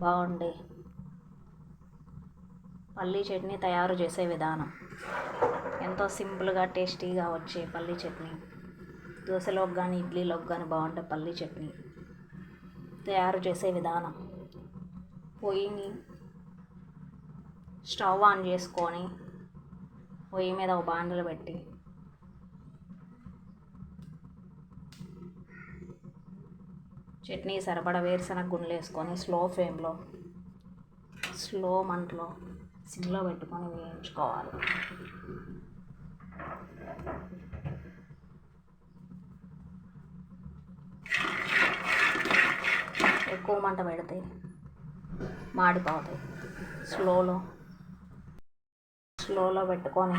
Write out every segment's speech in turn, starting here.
బాగుండే పల్లీ చట్నీ తయారు చేసే విధానం. ఎంతో సింపుల్గా టేస్టీగా వచ్చే పల్లీ చట్నీ. దోశలోకి కానీ ఇడ్లీలోకి కానీ బాగుండే పల్లీ చట్నీ తయారు చేసే విధానం. పొయ్యిని స్టవ్ ఆన్ చేసుకొని పొయ్యి మీద ఒక బాండలు పెట్టి చట్నీ సరిపడా వేరుశనగ గుండెలు వేసుకొని స్లో ఫ్లేమ్లో స్లో మంటలో సిమ్లో పెట్టుకొని వేయించుకోవాలి. ఎక్కువ మంట పెడితే మాడిపోతాయి. స్లోలో స్లోలో పెట్టుకొని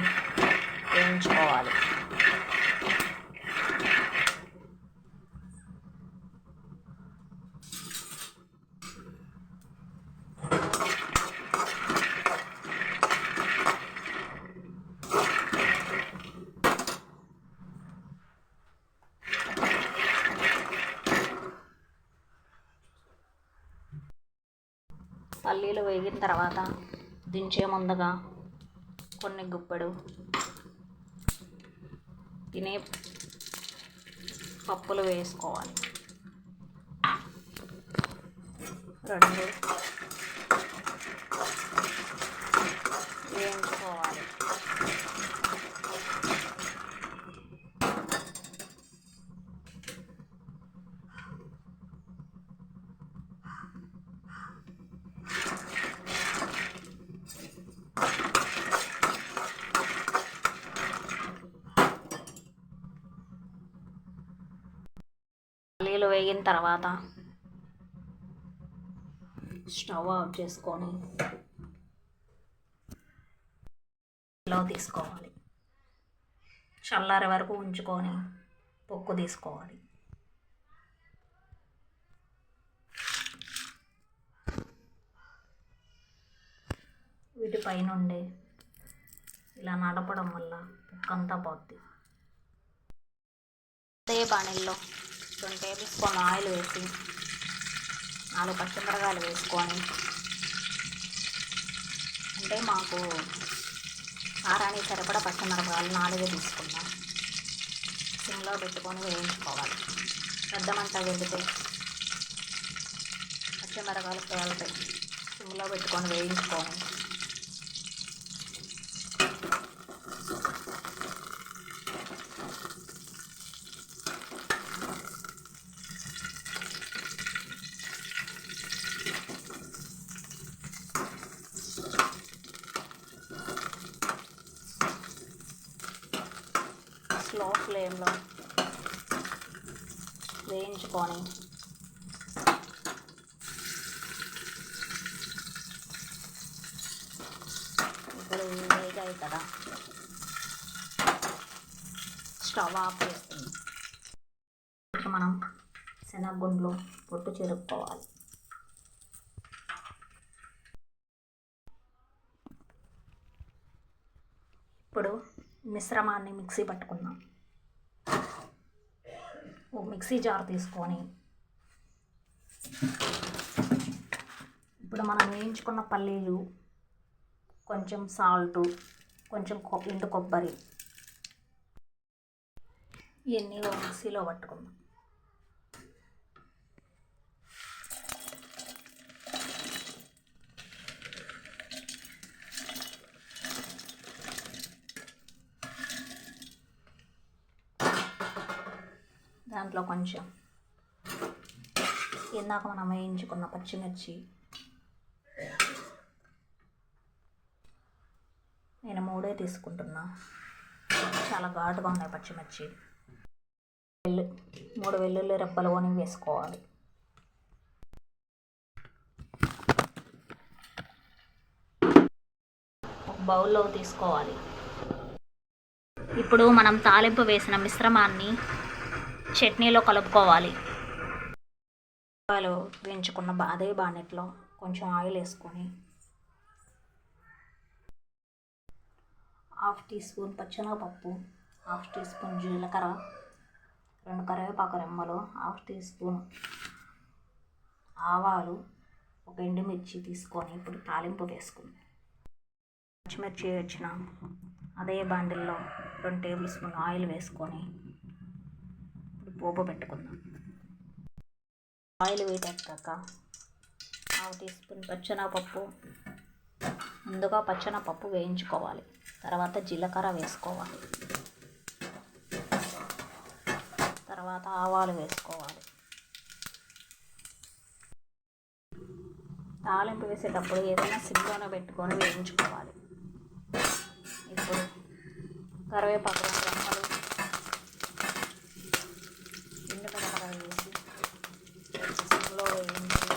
వేయించుకోవాలి. పల్లీలు వేగిన తర్వాత దించే ముందుగా కొన్ని గుప్పెడు. తినే పప్పులు వేసుకోవాలి. రెండు వేయించుకోవాలి. నీళ్ళు వేగిన తర్వాత స్టవ్ ఆఫ్ చేసుకొని లో తీసుకోవాలి. చల్లారే వరకు ఉంచుకొని పొక్కు తీసుకోవాలి. వీటిపై నుండి ఇలా నడపడం వల్ల పొక్కంతా పోద్ది. అదే బాణీల్లో రెండు టేబుల్ స్పూన్ ఆయిల్ వేసి నాలుగు పచ్చిమిరకాయలు వేసుకొని అంటే మాకు కారానికి సరిపడా పచ్చిమిరపకాయలు నాలుగే తీసుకున్నాం. సిమ్లో పెట్టుకొని వేయించుకోవాలి. పెద్దమంట వెళ్తే వెళితే పచ్చిమిరకాయలు సిమ్లో పెట్టుకొని వేయించుకోవాలి స్లో ఫ్లేమ్లో వేయించుకొని. ఇప్పుడు ఇవి వేగాయి కదా. స్టవ్ ఆఫ్ చేస్తుంది మనం శనగగుండ్లు పొట్టు చెరుపుకోవాలి ఇప్పుడు మిశ్రమాన్ని మిక్సీ పట్టుకుందాం. ఓ మిక్సీ జార్ తీసుకొని ఇప్పుడు మనం వేయించుకున్న పల్లీలు కొంచెం సాల్టు కొంచెం ఎండు కొబ్బరి ఇవన్నీ మిక్సీలో పట్టుకుందాం. దాంట్లో కొంచెం ఇందాక మనం వేయించుకున్న పచ్చిమిర్చి. నేను మూడే తీసుకుంటున్నా. చాలా ఘాటుగా ఉన్నాయి పచ్చిమిర్చి. వెల్లు మూడు వెల్లుల్లి రెబ్బలు కొని వేసుకోవాలి. ఒక బౌల్లో తీసుకోవాలి. ఇప్పుడు మనం తాలింపు వేసిన మిశ్రమాన్ని చట్నీలో కలుపుకోవాలి. వేయించుకున్న బా- అదే బాణెట్లో కొంచెం ఆయిల్ వేసుకొని హాఫ్ టీ స్పూన్ పచ్చెనగపప్పు హాఫ్ టీ స్పూన్ జీలకర్ర రెండు కరివేపాకు రెమ్మలు హాఫ్ టీ స్పూన్ ఆవాలు ఒక ఎండుమిర్చి తీసుకొని ఇప్పుడు తాలింపు వేసుకుందాం. పచ్చిమిర్చి వచ్చిన అదే బాండిల్లో రెండు టేబుల్ స్పూన్ ఆయిల్ వేసుకొని పోపు పెట్టుకుందాం. ఆయిల్ వేడెక్కాక ఆవు టీ స్పూన్ పచ్చెనపప్పు ముందుగా పచ్చెనపప్పు వేయించుకోవాలి. తర్వాత జీలకర్ర వేసుకోవాలి. తర్వాత ఆవాలు వేసుకోవాలి. తాలింపు వేసేటప్పుడు ఏదైనా సిమ్లోనే పెట్టుకొని వేయించుకోవాలి. ఇప్పుడు కరివేపాకు రెండు రెమ్మలు ఎండుమిరపకాయ వేసి సిమ్లో వేయించి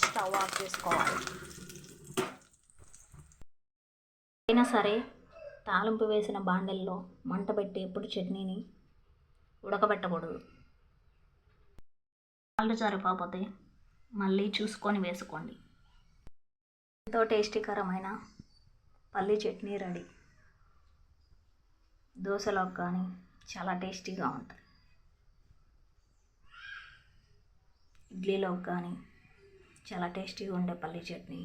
స్టవ్ ఆఫ్ చేసుకోవాలి. అయినా సరే తాలింపు వేసిన బాండెల్లో మంట పెట్టి ఎప్పుడు చట్నీని ఉడకబెట్టకూడదు. పాలు సరిపోతే మళ్ళీ చూసుకొని వేసుకోండి. ఎంతో టేస్టీకరమైన పల్లీ చట్నీ రెడీ. దోశలోకి కానీ చాలా టేస్టీగా ఉంటుంది ఇడ్లీలోకి కానీ చాలా టేస్టీగా ఉండే పల్లీ చట్నీ.